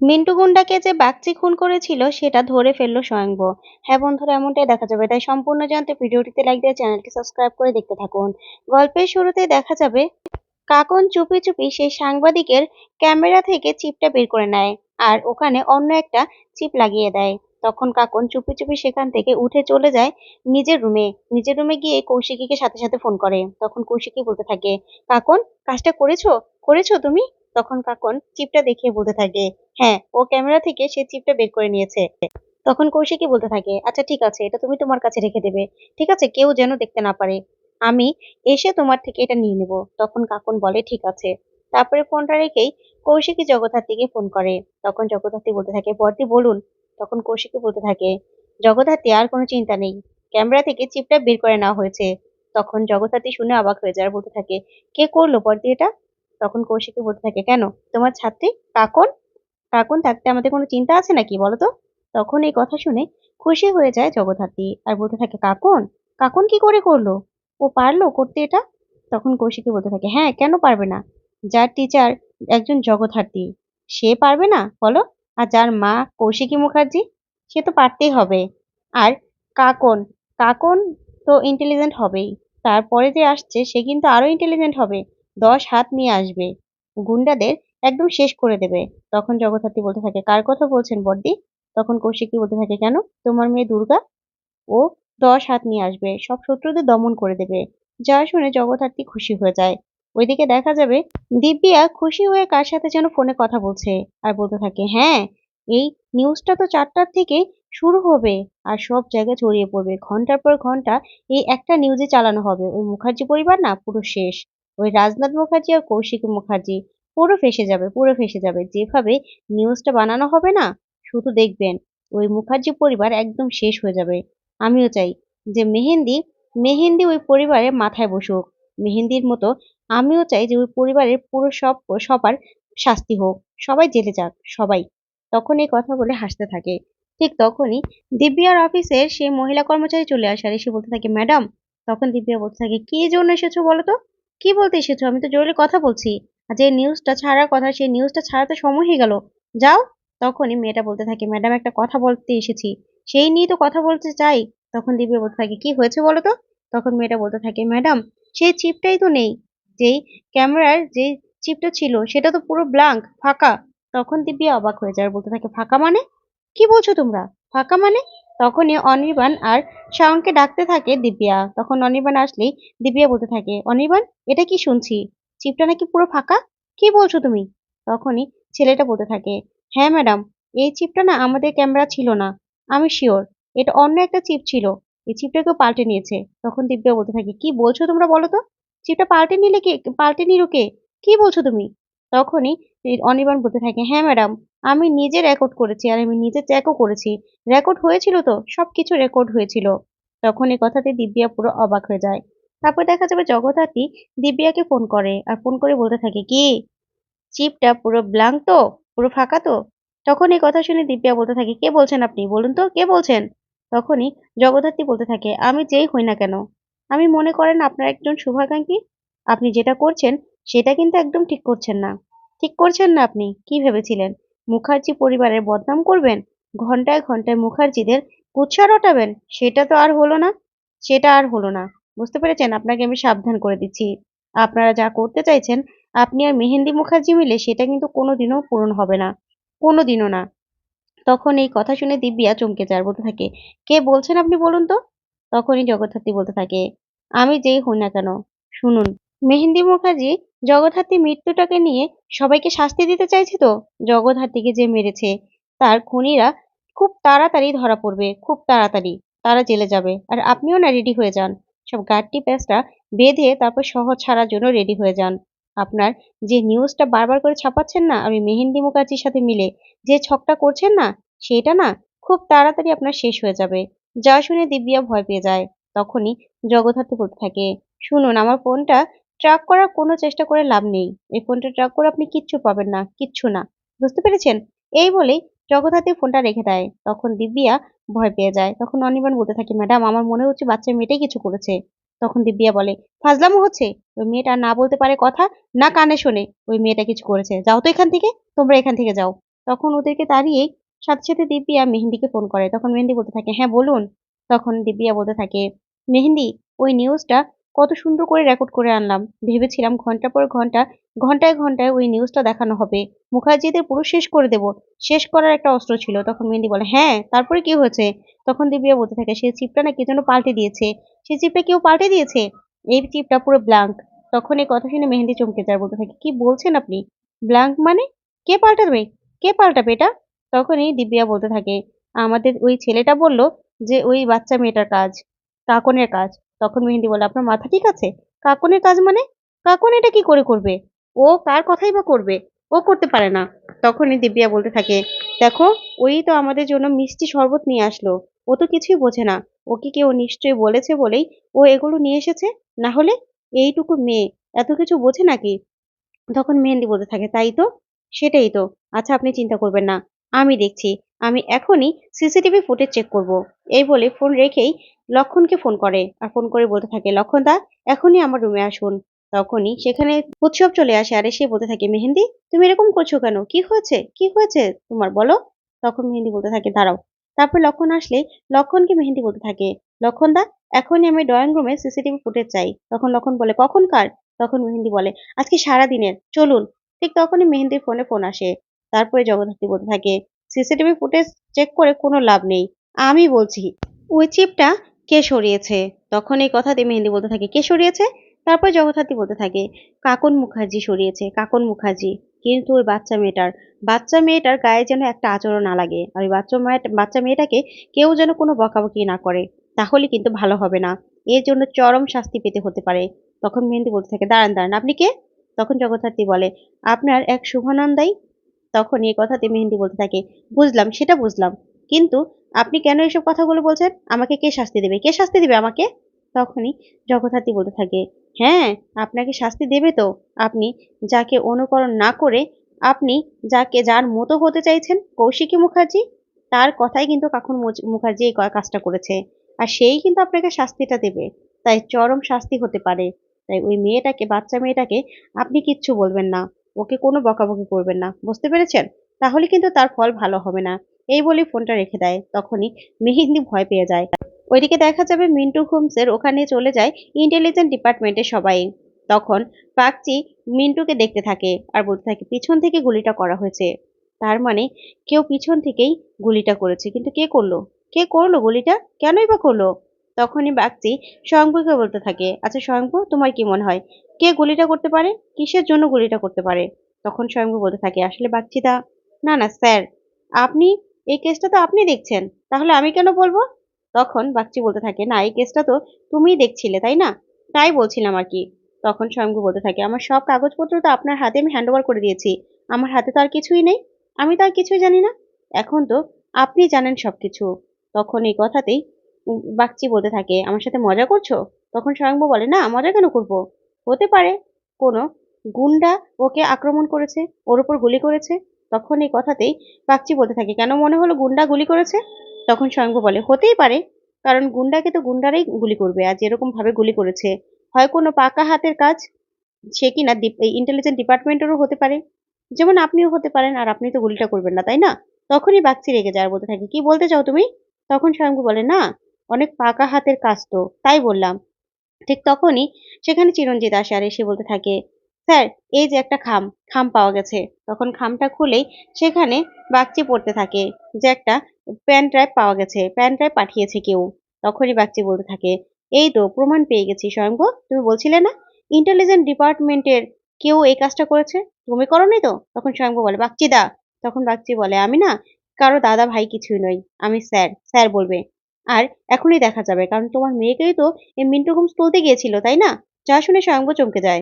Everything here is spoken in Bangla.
মিন্টু গুন্ডাকে যে বাগচি খুন করেছিল, সেটা ধরে ফেলল স্বয়ংভ। হ্যাঁ বন্ধুরা, এমনটাই দেখা যাবে। তাই সম্পূর্ণ জানতে ভিডিওটিতে লাইক দিয়ে চ্যানেলটি সাবস্ক্রাইব করে দেখতে থাকুন। গল্পের শুরুতে দেখা যাবে, কাকন চুপি চুপি সেই সাংবাদিকের ক্যামেরা থেকে চিপটা বের করে নেয় আর ওখানে অন্য একটা চিপ লাগিয়ে দেয়। তখন কাকন চুপি চুপি সেখান থেকে উঠে চলে যায় নিজের রুমে। নিজের রুমে গিয়ে কৌশিকীকে সাথে সাথে ফোন করে। তখন কৌশিকী বলতে থাকে, কাকন, কাজটা করেছ? করেছ তুমি? তখন কাকন চিপটা দেখিয়ে বলতে থাকে হ্যাঁ ও ক্যামেরা থেকে সে চিপটা বের করে নিয়েছে। তখন কৌশিকী বলতে থাকে আচ্ছা ঠিক আছে, এটা তুমি তোমার কাছে রেখে দেবে। ঠিক আছে, কেউ যেন দেখতে না পারে। আমি এসে তোমার থেকে এটা নিয়ে নেব। তখন কাকুন বলে, ঠিক আছে। তারপরে ফোনটা রেখেই কৌশিকী জগদ্ধাত্রীকে ফোন করে। তখন জগদ্ধাত্রী বলতে থাকে, বর্দি, বলুন। তখন কৌশিকী বলতে থাকে, জগদ্ধাত্রী, আর কোনো চিন্তা নেই। ক্যামেরা থেকে চিপটা বের করে নেওয়া হয়েছে। তখন জগদ্ধাত্রী শুনে অবাক হয়ে যায় বলতে থাকে, কে করল বর্দি এটা? তখন কৌশিকী বলতে থাকে, কেন? তোমার ছাত্রী কাকন? কাকন থাকতে আমাদের কোনো চিন্তা আছে নাকি বলো তো? তখন এই কথা শুনে খুশি হয়ে যায় জগদ্ধাত্রী আর বলতে থাকে, কাকন? কাকন কি করে করল? ও পারল করতে এটা? তখন কৌশিকী বলতে থাকে হ্যাঁ কেন পারবে না? যার টিচার একজন জগদ্ধাত্রী, সে পারবে না? বলো? আর যার মা কৌশিকী মুখার্জি, সে তো পারতেই হবে। আর কাকন? কাকন তো ইন্টেলিজেন্ট হবেই। তারপরে যে আসছে, সে কিন্তু আরও ইন্টেলিজেন্ট হবে। দশ হাত নিয়ে আসবে। গুন্ডাদের একদম শেষ করে দেবে। তখন জগদ্ধাত্রী বলতে থাকে, কার কথা বলছেন বর্দি তখন কৌশিকী বলতে থাকে, কেন? তোমার মেয়ে দুর্গা? ও দশ হাত নিয়ে আসবে। সব শত্রুদের দমন করে দেবে। যা শুনে জগদ্ধাত্রী খুশি হয়ে যায়। ওইদিকে দেখা যাবে দিব্যা খুশি হয়ে কার সাথে যেন ফোনে কথা বলছে আর বলতে থাকে হ্যাঁ এই নিউজটা তো চারটার থেকে শুরু হবে আর সব জায়গায় ছড়িয়ে পড়বে। ঘণ্টার পর ঘণ্টা এই একটা নিউজে চালানো হবে। ওই মুখার্জি পরিবার না, পুরো শেষ। ওই রাজনাথ মুখার্জি আর কৌশিক মুখার্জি পুরো ফেসে যাবে, পুরো ফেসে যাবে। যেভাবে নিউজটা বানানো হবে না, শুধু দেখবেন, ওই মুখার্জি পরিবার একদম শেষ হয়ে যাবে। আমিও চাই যে মেহেন্দি মেহেন্দি ওই পরিবারের মাথায় বসুক। মেহেন্দির মতো আমিও চাই যে ওই পরিবারের পুরো সব, সবার শাস্তি হোক। সবাই জেলে যাক, সবাই। তখন এই কথা বলে হাসতে থাকে। ঠিক তখনই দিব্যার অফিসের সেই মহিলা কর্মচারী চলে আসে আর এসে বলতে থাকে, ম্যাডাম, তখন দিব্যা বলতে থাকে, কি জন্য এসেছ বলো তো? কি বলতে এসেছ? আমি তো জরুরি কথা বলছি। আর যে নিউজটা ছাড়ার কথা, সেই নিউজটা ছাড়াতে সময় হয়ে গেল। যাও, তখনই মেয়েটা বলতে থাকে ম্যাডাম একটা কথা বলতে এসেছি। সেই নিয়ে তো কথা বলতে চাই। তখন দিব্যা বলতে থাকে, কি হয়েছে বলো তো? তখন মেয়েটা বলতে থাকে ম্যাডাম সেই চিপটাই তো নেই। যেই ক্যামেরার যে চিপটা ছিল, সেটা তো পুরো ব্লাঙ্ক ফাঁকা। তখন দিব্যা অবাক হয়ে যায় বলতে থাকে, ফাঁকা মানে? কি বলছো তোমরা? ফাঁকা মানে? তখনই অনির্বাণ আর শাওনকে ডাকতে থাকে দিব্যা। তখন অনির্বাণ আসলেই দিব্যা বলতে থাকে, অনির্বাণ, এটা কি শুনছি? চিপটা নাকি পুরো ফাঁকা? কি বলছো তুমি? তখনই ছেলেটা বলতে থাকে হ্যাঁ ম্যাডাম, এই চিপটা না আমাদের ক্যামেরা ছিল না, আমি শিওর, এটা অন্য একটা চিপ ছিল, এই চিপটা কেউ পাল্টে নিয়েছে। তখন দিব্যা বলতে থাকে, কি বলছো তোমরা বলো তো? চিপটা পাল্টে নিলে কে, পাল্টে নিল কে? কি বলছো তুমি? তখনই অনির্বাণ বলতে থাকে হ্যাঁ ম্যাডাম, আমি নিজে রেকর্ড করেছি আর আমি নিজে চেকও করেছি। রেকর্ড হয়েছিল তো সব কিছু রেকর্ড হয়েছিল। তখন এই কথাতে দিব্যা পুরো অবাক হয়ে যায়। তারপর দেখা যাবে জগদ্ধাত্রী দিব্যাকে ফোন করে আর ফোন করে বলতে থাকে, কি? চিপটা পুরো ব্লাঙ্ক তো? পুরো ফাঁকা তো? তখন এই কথা শুনে দিব্যা বলতে থাকে, কে বলছেন আপনি? বলুন তো, কে বলছেন? তখনই জগদ্ধাত্রী বলতে থাকে, আমি যেই হই না কেন? আমি মনে করেন আপনার একজন শুভাকাঙ্ক্ষী। আপনি যেটা করছেন সেটা কিন্তু একদম ঠিক করছেন না। ঠিক করছেন না আপনি? কি ভেবেছিলেন? মুখার্জি পরিবারের বদনাম করবেন? ঘন্টায় ঘন্টায় মুখার্জিদের কুৎসা রটাবেন? সেটা তো আর হলো না। সেটা আর হলো না। বুঝতে পেরেছেন? আপনাকে আমি সাবধান করে দিচ্ছি। আপনারা যা করতে চাইছেন, আপনি আর মেহেন্দি মুখার্জি মিলে সেটা কিন্তু কোনোদিনও পূরণ হবে না। কোনোদিনও না। তখন এই কথা শুনে দিব্যা চমকে যায় আর বলতে থাকে, কে বলছেন আপনি বলুন তো? তখনই জগদ্ধাত্রী বলতে থাকে, আমি যেই হই না কেন, শুনুন, মেহেন্দি মুখার্জি জগদ্ধাত্রী মৃত্যুটাকে নিয়ে সবাইকে শাস্তি দিতে চাইছে তো? জগদ্ধাত্রীকে যে মেরেছে, তার খুনিরা খুব তাড়াতাড়ি ধরা পড়বে, খুব তাড়াতাড়ি। তারা জেলে যাবে। আর আপনিও না রেডি হয়ে যান। সব গাড়টি প্যাসটা বেঁধে তারপর শহর ছাড়ার জন্য রেডি হয়ে যান। আপনার যে নিউজটা বারবার করে ছাপাচ্ছেন না, আমি মেহেন্দি মুখার্জির সাথে মিলে যে ছকটা করছেন না সেটা না খুব তাড়াতাড়ি আপনার শেষ হয়ে যাবে। যা শুনে দিব্যা ভয় পেয়ে যায়। তখনই জগদ্ধাত্রী বলতে থাকে, শুনুন, আমার ফোনটা ট্র্যাক করার কোনো চেষ্টা করে লাভ নেই। এই ফোনটা ট্র্যাক করে আপনি কিচ্ছু পাবেন না, কিচ্ছু না। বুঝতে পেরেছেন? এই বলেই জগদ্ধাত্রী ফোনটা রেখে দেয়। তখন দিব্যা ভয় পেয়ে যায়। তখন অনির্বাণ বলতে থাকে, ম্যাডাম, আমার মনে হচ্ছে বাচ্চা মেয়েটাই কিছু করেছে। তখন দিব্যা বলে, ফাজলামো হচ্ছে? ওই মেয়েটা না বলতে পারে কথা, না কানে শোনে। ওই মেয়েটা কিছু করেছে। যাও তো এখান থেকে, তোমরা এখান থেকে যাও। তখন ওদেরকে তাড়িয়ে সাথে সাথে দিব্যিয়া মেহেন্দিকে ফোন করে। তখন মেহেন্দি বলতে থাকে হ্যাঁ বলুন। তখন দিব্যা বলতে থাকে, মেহেন্দি, ওই নিউজটা কত সুন্দর করে রেকর্ড করে আনলাম। ভেবেছিলাম ঘণ্টা পর ঘণ্টা, ঘন্টায় ঘন্টায় ওই নিউজটা দেখানো হবে। মুখার্জিদের পুরো শেষ করে দেব। শেষ করার একটা অস্ত্র ছিল। তখন মেহেন্দি বলে হ্যাঁ তারপরে কি হয়েছে? তখন দিব্যা বলতে থাকে সেই চিপটা না কি যেন পাল্টে দিয়েছে। সেই চিপটা কেউ পাল্টে দিয়েছে? এই চিপটা পুরো ব্ল্যাঙ্ক তখন এই কথা শুনে মেহেন্দি চমকে যায়, বলতে থাকে, কি বলছেন আপনি? ব্ল্যাঙ্ক মানে? কে পাল্টাবে? কে পাল্টাবে এটা? তখনই দিব্যা বলতে থাকে, আমাদের ওই ছেলেটা বলল যে, ওই বাচ্চা মেয়েটার কাজ কাকনের কাজ। তখন মেহেন্দি বলে, আপনার মাথা ঠিক আছে? কাকনের কাজ মানে? কাকন এটা কি করে করবে? ও কার কথাই বা করবে? ও করতে পারে না। তখনই দিব্যা বলতে থাকে, দেখো, ওই তো আমাদের জন্য মিষ্টি শরবত নিয়ে আসলো। ও তো কিছুই বোঝে না। ওকে কেউ নিশ্চয়ই বলেছে বলেই ও এগুলো নিয়ে এসেছে? না হলে এইটুকু মেয়ে, এত কিছু বোঝে নাকি? তখন মেহেন্দি বলতে থাকে, তাই তো? সেটাই তো। আচ্ছা আপনি চিন্তা করবেন না। আমি দেখছি। আমি এখনই সিসিটিভি ফুটেজ চেক করব। এই বলে ফোন রেখেই লক্ষণকে ফোন করে আর ফোন করে বলতে থাকে, লক্ষণ দা, এখনই আমার রুমে আসুন। তখনই সেখানে উৎসব চলে আসে আর এসে বলতে থাকে, মেহেন্দি, তুমি এরকম করছ কেন? কি হয়েছে? কি হয়েছে তোমার? বলো। তখন মেহেন্দি বলতে থাকে, দাঁড়াও। তারপর লক্ষণ আসলে লক্ষণকে মেহেন্দি বলতে থাকে, লক্ষণ দা, এখনই আমি ড্রয়িং রুমে সিসিটিভি ফুটেজ চাই। তখন লক্ষণ বলে, কখন কার? তখন মেহেন্দি বলে, আজকে সারা দিনের চলুন। ঠিক তখনই মেহেন্দির ফোনে ফোন আসে। তারপরে জগদ্ধাত্রী বলতে থাকে সিসিটিভি ফুটেজ চেক করে কোনো লাভ নেই। আমি বলছি, ওই চিপটা কে সরিয়েছে? তখন এই কথাতে মেহেন্দি বলতে থাকে, কে সরিয়েছে? তারপর জগদ্ধাত্রী বলতে থাকে, কাকন মুখার্জি সরিয়েছে, কাকন মুখার্জি। কিন্তু ওই বাচ্চা মেয়েটার বাচ্চা মেয়েটার গায়ে যেন একটা আচরণ না লাগে। আর ওই বাচ্চা মেয়ে বাচ্চা মেয়েটাকে কেউ যেন কোনো বকাবকি না করে। তাহলে কিন্তু ভালো হবে না। এর জন্য চরম শাস্তি পেতে হতে পারে। তখন মেহেন্দি বলতে থাকে, দাঁড়ান দাঁড়ান, আপনি কে? তখন জগদ্ধাত্রী বলে, আপনার এক শুভানন্দাই। তখন এই কথাতে মেহেন্দি বলতে থাকে, বুঝলাম, সেটা বুঝলাম। কিন্তু আপনি কেন এসব কথাগুলো বলছেন? আমাকে কে শাস্তি দেবে? কে শাস্তি দেবে আমাকে? তখনই জগদ্ধাত্রী বলতে থাকে হ্যাঁ আপনাকে শাস্তি দেবে তো। আপনি যাকে অনুকরণ না করে আপনি যাকে, যার মতো হতে চাইছেন, কৌশিকী মুখার্জি, তার কথাই কিন্তু কাকুন মুখার্জি এই কাজটা করেছে। আর সেই কিন্তু আপনাকে শাস্তিটা দেবে। তাই চরম শাস্তি হতে পারে। তাই ওই মেয়েটাকে, বাচ্চা মেয়েটাকে আপনি কিচ্ছু বলবেন না। ওকে কোনো বকাবকি করবেন না। বুঝতে পেরেছেন? তাহলে কিন্তু তার ফল ভালো হবে না। এই বলে ফোনটা রেখে দেয়। তখনই মেহেন্দি ভয় পেয়ে যায়। ওইদিকে দেখা যাবে মিন্টু হোমসের ওখানে চলে যায় ইন্টেলিজেন্ট ডিপার্টমেন্টের সবাই। তখন পাকচি মিন্টুকে দেখতে থাকে আর বলতে থাকে, পিছন থেকে গুলিটা করা হয়েছে। তার মানে কেউ পিছন থেকেই গুলিটা করেছে। কিন্তু কে করল? কে করল গুলিটা? কেনই বা করল? তখনই বাগচি স্বয়ংভূকে বলতে থাকে আচ্ছা স্বয়ংভূ তোমার কি মনে হয়, কে গুলিটা করতে পারে? কিসের জন্য গুলিটা করতে পারে? তখন স্বয়ংভূ বলতে থাকে, আসলে বাগচিদা না না, স্যার, আপনি এই কেসটা তো আপনি দেখছেন, তাহলে আমি কেন বলব? তখন বাগচি বলতে থাকে, না, এই কেসটা তো তুমিই দেখছিলে, তাই না? তাই বলছিলাম আর কি। তখন স্বয়ংভূ বলতে থাকে, আমার সব কাগজপত্র তো আপনার হাতে আমি হ্যান্ড করে দিয়েছি, আমার হাতে তো আর কিছুই নেই, আমি তো আর কিছুই জানি না। এখন তো আপনি জানেন সব কিছু তখন এই কথাতেই বাগচি বলতে থাকে, আমার সাথে মজা করছ? তখন স্বয়ংভূ বলে, না, মজা কেন করব? হতে পারে কোনো গুন্ডা ওকে আক্রমণ করেছে, ওর উপর গুলি করেছে তখন এই কথাতেই বাগচি বলতে থাকে, কেন মনে হলো গুন্ডা গুলি করেছে? তখন স্বয়ংভূ বলে, হতেই পারে, কারণ গুন্ডাকে তো গুন্ডারাই গুলি করবে, আর যেরকম ভাবে গুলি করেছে, হয় কোনো পাকা হাতের কাজ? সে কি কিনা ইন্টেলিজেন্ট ডিপার্টমেন্টেরও হতে পারে? যেমন আপনিও হতে পারেন, আর আপনি তো গুলিটা করবেন না, তাই না? তখনই বাগচি রেগে যায় বলতে থাকে, কি বলতে চাও তুমি? তখন স্বয়ংভূ বলে, না, অনেক পাকা হাতের কাজ তো, তাই বললাম। ঠিক তখনই সেখানে চিরঞ্জিত আসে আর এসে বলতে থাকে স্যার, এই যে একটা খাম খাম পাওয়া গেছে। তখন খামটা খুলেই সেখানে বাগচি পড়তে থাকে, যে একটা প্যান ড্রাইভ পাওয়া গেছে প্যান ড্রাইভ পাঠিয়েছে কেউ। তখনই বাগচি বলতে থাকে, এই তো, প্রমাণ পেয়ে গেছি স্বয়ংভূ তুমি বলছিলে না? ইন্টেলিজেন্ট ডিপার্টমেন্টের কেউ এই কাজটা করেছে? তুমি করোনি তো? তখন স্বয়ংভূ বলে, বাগচি দা। তখন বাগচি বলে, আমি না, কারও দাদা ভাই কিছুই নই, আমি স্যার স্যার বলবে। আর এখনই দেখা যাবে, কারণ তোমার মেয়েকেই তো এই মিন্টু হোমস তুলতে গিয়েছিল, তাই না? যা শুনে স্বয়ংভূ চমকে যায়।